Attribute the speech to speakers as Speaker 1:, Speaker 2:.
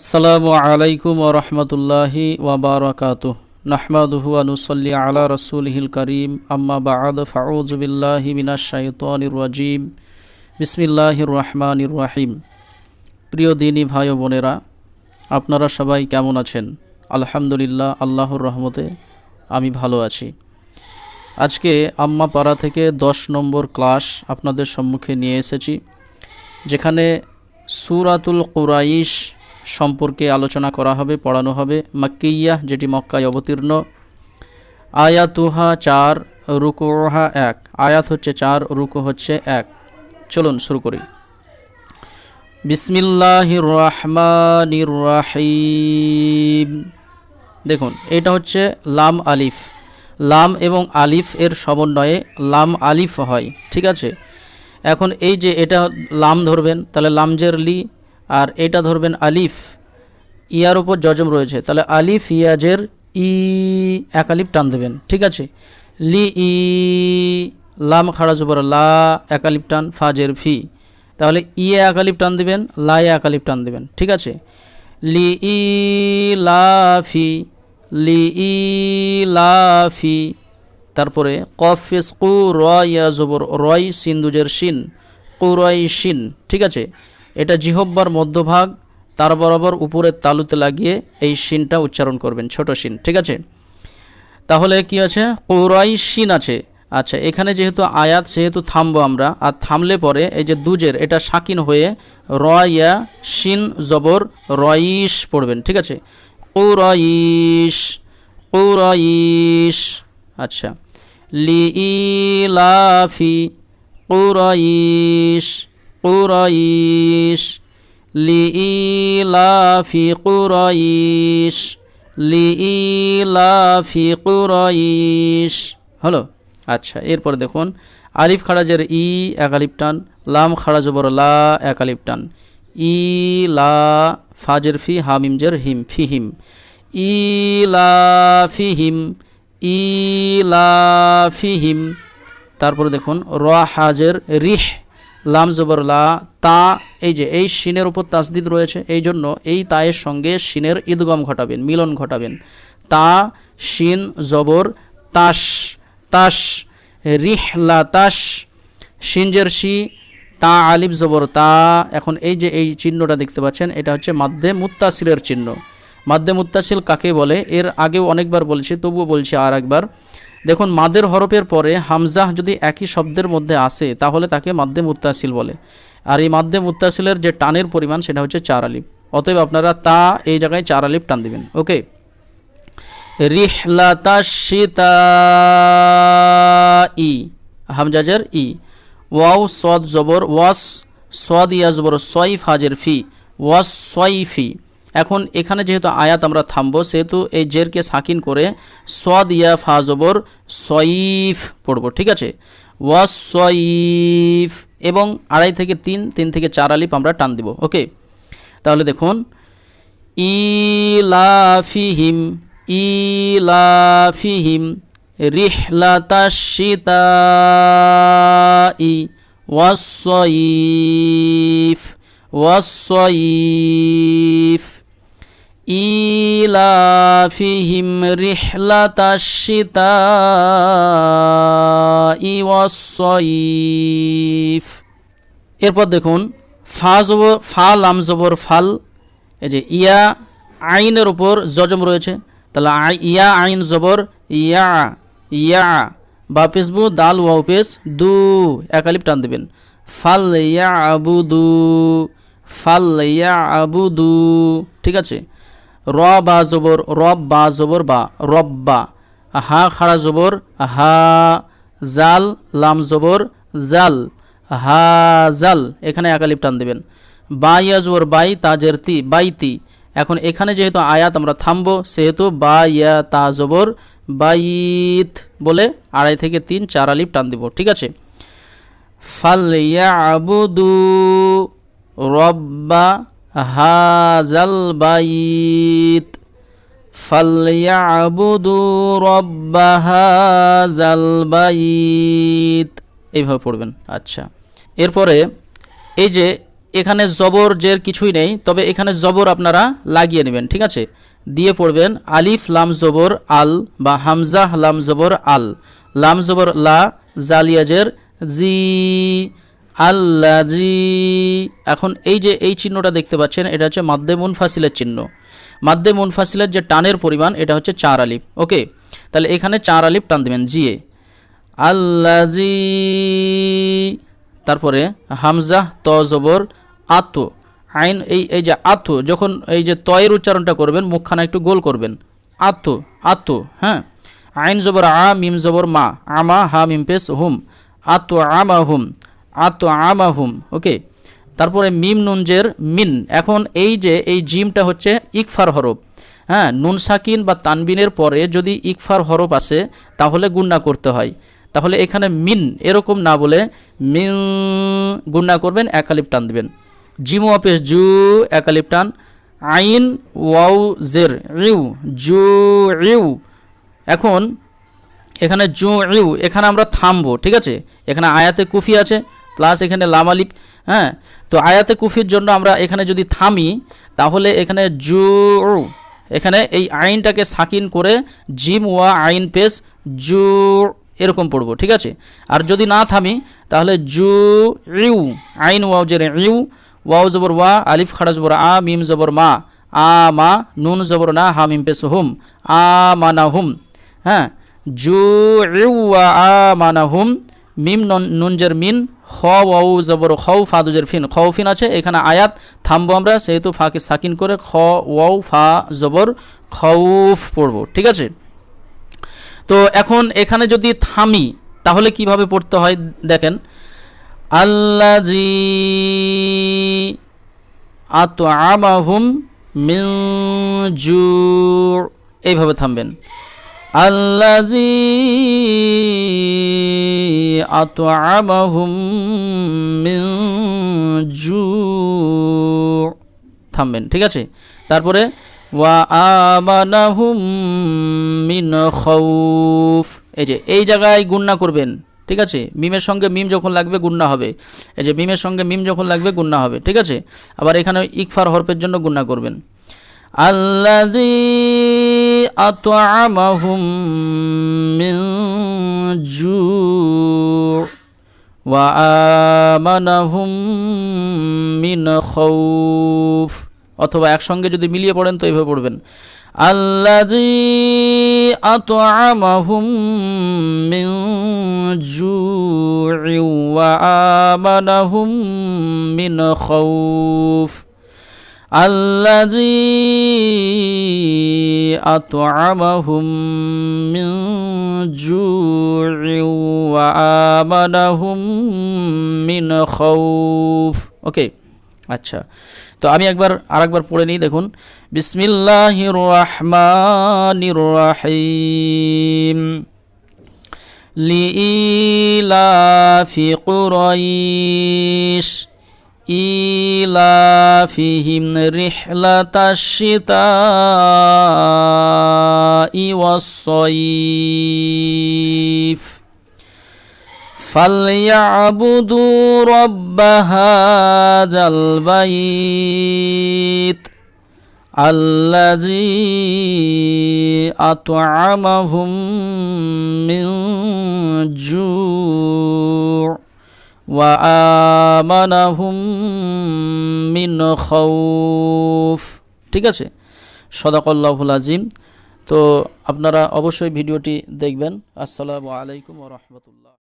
Speaker 1: আসসালামু আলাইকুম ওরহমতুল্লাহি ওবরাকাতু নাহমাদুহু আনুসল্লি আলা রসুলহিল করিম। আম্মা বাদ ফাউজবিল্লাহি মিনাশাইতানির রাজিম। বিসমিল্লাহির রহমানির রাহিম। প্রিয় দিনী ভাই ও বোনেরা, আপনারা সবাই কেমন আছেন? আলহামদুলিল্লাহ, আল্লাহর রহমতে আমি ভালো আছি। আজকে আম্মা পাড়া থেকে দশ নম্বর ক্লাস আপনাদের সম্মুখে নিয়ে এসেছি, যেখানে সুরাতুল কুরাইশ সম্পর্কে আলোচনা করা হবে, পড়ানো হবে। মাক্কিয়া যেটি মক্কায় অবতীর্ণ। আয়াতুহা চার রুকুহা এক। আয়াত হচ্ছে চার, রুকু হচ্ছে এক। চলুন শুরু করি। বিসমিল্লাহির রহমানির রাহিম। দেখুন, এটা হচ্ছে লাম আলিফ। লাম এবং আলিফ এর সমন্বয়ে লাম আলিফ হয়, ঠিক আছে? এখন এই যে এটা লাম ধরবেন, তাহলে লামজের লি আর এটা ধরবেন আলিফ, ইয়ার উপর জজম রয়েছে। তাহলে আলিফ ইয়াজের ই এক আলিফ টান দেবেন, ঠিক আছে? লি ই লাম খাড়া জবর, লা এক আলিফ টান, ফাজের ফি। তাহলে ই এক আলিফ টান দেবেন, লা এক আলিফ টান দেবেন, ঠিক আছে? লি ই লাফি লি ই লাফি তারপরে কফিস কু রয়া জবর, রয় সিন্দুজের শিন কুরয় শিন, ঠিক আছে? এটা জিহব্বার মধ্যভাগ, তার বরাবর উপরের তালুতে লাগিয়ে এই শিনটা উচ্চারণ করবেন, ছোট শিন ঠিক আছে? তাহলে কি আছে? কুরাই শিন আছে। আচ্ছা এখানে যেহেতু আয়াত, সেহেতু থামবো আমরা। আর থামলে পরে এই যে দুজের, এটা সাকিন হয়ে রয়া শিন জবর রয়িস পড়বেন, ঠিক আছে? কুরাইশ কুরাইশ আচ্ছা। লি ইলাফি কুরাইশ। কুরাইশ লিইলাফি কুরাইশ লিইলাফি কুরাইশ হলো? আচ্ছা এরপর দেখুন, আলিফ খাড়াজের ই এক আলিফ টান, লাম খাড়াজ বড় লা এক আলিফ টান। ই, লা, ফাজের ফি হামিমজের হিম, ফি হিম। ই, লা, ফি হিম, ই, লা, ফি হিম। তারপরে দেখুন, র, হাজের রিহ। লাম জবর লা, তা, এই যে, এই শিনের উপর তাসদিদ রয়েছে, এই জন্য এই তায়ের সঙ্গে শিনের ঈদগম ঘটাবেন, মিলন ঘটাবেন। তা, শিন, জবর, তাস তাস, রিহ, লা, তাস শিনজের শি, তা, আলিফ, জবর, তা। এখন এই যে, এই চিহ্নটা দেখতে পাচ্ছেন, এটা হচ্ছে মাধ্যে মুত্তাসিলের চিহ্ন। মাধ্যে মুত্তাসিল কাকে বলে? এর আগেও অনেকবার বলেছি, তবুও বলছি আর একবার। দেখুন, মাদের হরফের পরে হামজাহ যদি একই শব্দের মধ্যে আসে, তাহলে তাকে মাধ্যে মুত্তাসিল বলে। আর এই মাধ্যে মুত্তাসিলের যে টানের পরিমাণ, সেটা হচ্ছে চার আলিফ। অতএব আপনারা তা এই জায়গায় চার আলিফ টান দিবেন। ওকে? রিহলাতা ই হামজাজের ই। ওয়াও সদ জবর, ওয়াস সদ ইয়া জবর, সয়ফ, হাজের ফি। ওয়াস, সয়ফি। এখন এখানে যেহেতু আয়াত আমরা থামবো, সেহেতু এই জেরকে সাকিন করে সদ ইয়া ফা জবর সয়িফ পড়ব, ঠিক আছে? ওয়াস সয়িফ এবং আড়াই থেকে তিন তিন থেকে চার আলিফ আমরা টান দিব, ওকে? তাহলে দেখুন, ইলাফিহিম ইলাফিহিম রিহলাতাশিতাই ওয়াসয়িফ ওয়াসয়িফ ইলাফিহিম রিহলাতাশিতাই ওয়াসয়িফ এরপর দেখুন, ফা জবর, ফা, লাম জবর, ফাল, এই যে ইয়া, আইনের উপর জজম রয়েছে। তাহলে ইয়া, আইন জবর, ইয়া ইয়া, বা পেসবু দাল, ওয়াও পেস দু, একালিপ টান দেবেন। ফাল ইয়া আবু দু ফাল ইয়া আবু দু ঠিক আছে? র বা জবর, রব বা জবর বা রব্বা। হা খাড়া জবর, হা জাল, লাম জবর, জাল, হা জাল। এখানে একালিপ টান দেবেন। বা ইয়া জবর, বাই, তাজের তি, বাইতি। এখন এখানে যেহেতু আয়াত আমরা থামবো, সেহেতু বা ইয়া তা জবর, বাইত বলে আড়াই থেকে তিন, চার আলিপ টান দিব, ঠিক আছে? ফাল ইয়াবুদু রব্বা হাজাল বাইত ফাল ইয়াবুদু রব্বা বাইত। এইভাবে পড়বেন আচ্ছা। এরপরে এই যে এখানে জবর জের কিছুই নেই, তবে এখানে জবর আপনারা লাগিয়ে নেবেন, ঠিক আছে? দিয়ে পড়বেন আলিফ লাম জবর আল বা হামজা লাম জবর আল। লাম জবর লা জালিয়াজের জি। আল্লা জি এখন এই যে এই চিহ্নটা দেখতে পাচ্ছেন, এটা হচ্ছে মাদ্দে মুনফাসিলের চিহ্ন। মাদ্দে মুনফাসিলের যে টানের পরিমাণ, এটা হচ্ছে চার আলিফ। ওকে? তাহলে এখানে চার আলিফ টান দেবেন জিয়ে আল্লাজি। তারপরে হামজা, ত জবর, আত। আইন, এই এই যে আত, যখন এই যে তয়ের উচ্চারণটা করবেন, মুখখানা একটু গোল করবেন। আত আত হ্যাঁ? আইন জবর আ, মিম জবর মা। আমা, হা, মিম পেস হুম। আত, আমা, হুম। আত আমা হুম ওকে? তারপরে মিম নুনজের মিন। এখন এই যে, এই জিমটা হচ্ছে ইকফার হরফ। হ্যাঁ নুন সাকিন বা তানবিনের পরে যদি ইকফার হরফ আসে, তাহলে গুন্না করতে হয়। তাহলে এখানে মিন এরকম না বলে মিন গুন্না করবেন একালিপ টান দিবেন। জিমু অপেস জু একালিপ টান। আইন ওয়াউ জের ইউ জু ইউ এখন এখানে জু ইউ এখানে আমরা থামবো, ঠিক আছে? এখানে আয়াতে কুফি আছে প্লাস এখানে লামালিপ হ্যাঁ? তো আয়াতে কুফির জন্য আমরা এখানে যদি থামি, তাহলে এখানে জু এখানে এই আইনটাকে সাকিন করে জিম ওয়া আইন পেস জু এরকম পড়ব, ঠিক আছে? আর যদি না থামি, তাহলে জু ইউ আইন ওয়াও জের ইউ, ওয়াও জবর ওয়া, আলিফ খাড়া জবর আ, মিম জবর মা, আ, মা, নুন জবর না, হা, মিম পেস হুম, আ মানা হুম হ্যাঁ? জু ইউ ওয়া আ মানা হুম, মিম, নন নুনজের মিন খ ওয়াউ জবর খৌ ফাদুজের ফিন। খৌফিন আছে, এখানে আয়াত থামবো আমরা, সেহেতু ফাকে সাকিন করে খ ওয়াউ ফা, জবর, খৌফ পড়ব, ঠিক আছে? তো এখন এখানে যদি থামি, তাহলে কীভাবে পড়তে হয় দেখেন? আল্লাজি আত আমাহুম মিন জু এইভাবে থামবেন। আত আমাহুম মিন জু। থামবেন, ঠিক আছে? তারপরে, ওয়া আমানাহুম মিন খৌফ। এই যে, এই জায়গায় গুন্না করবেন, ঠিক আছে? মিমের সঙ্গে মিম যখন লাগবে, গুন্না হবে। এই যে, মিমের সঙ্গে মিম যখন লাগবে, গুন্না হবে, ঠিক আছে? আবার এখানে ইকফার হরফের জন্য গুন্না করবেন। আতআমাহুম মিন জু ওয়া আমানাহুম মিন খৌফ। অথবা একসঙ্গে যদি মিলিয়ে পড়েন তো এইভাবে পড়বেন। আল্লাজি আতআমাহুম মিন জু'i ওয়া আমানাহুম মিন খাউফ الذي أطعمهم من جوع وآمنهم من خوف ওকে আচ্ছা তো আমি একবার আরেকবার পড়ে নিই দেখুন বিসমিল্লাহির রহমানির রহিম লিইলাফি কুরাইশ إيلافهم رحلة الشتاء والصيف فليعبدوا رب هذا البيت الذي أطعمهم من جوع ওয়ামানাহুম মিন খৌফ ঠিক আছে? সদাকল্লাহুল আজিম। তো আপনারা অবশ্যই ভিডিওটি দেখবেন। আসসালামু আলাইকুম রহমতুল্লাহ।